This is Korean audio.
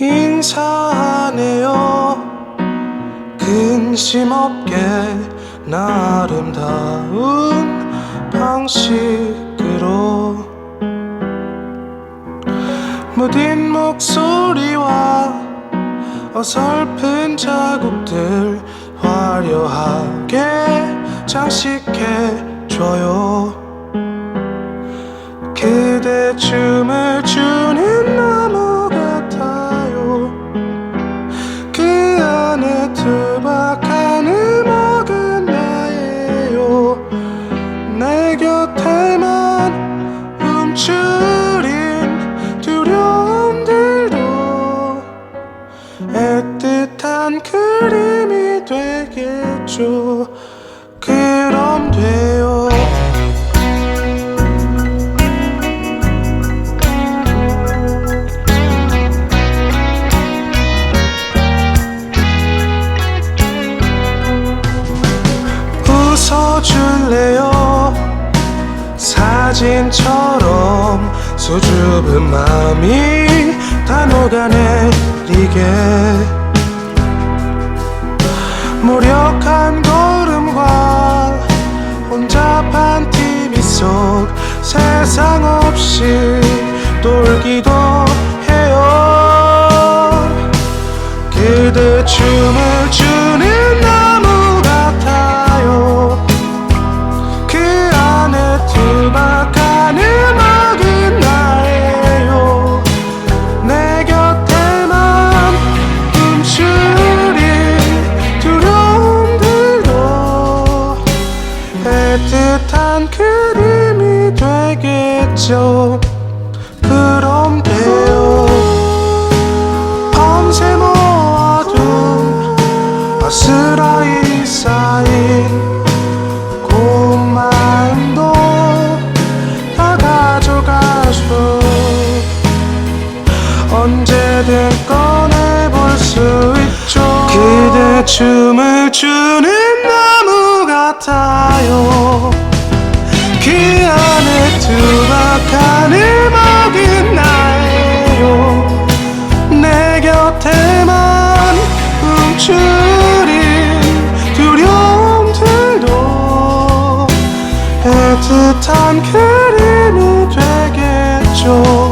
인사하네요. 근심 없게 나름다운 방식으로. 무딘 목소리와 어설픈 자국들 화려하게 장식해줘요. 그대 춤을 추는 나 내 곁에만 움츠린 두려움들도 애틋한 그림이 되겠죠. 그럼 돼요. 웃어 줄래요. 사진처럼 수줍은 마음이 다 녹아내리게. 무력한 걸음과 혼잡한 TV 속 세상 없이 놀기도 해요. 그대 춤을 추는 되겠죠 그럼 돼요. 밤새 모아둔 아스라이 쌓인 마음도 다 가져가줘 언제든 꺼내볼 수 있죠? 그대 춤을 추는 되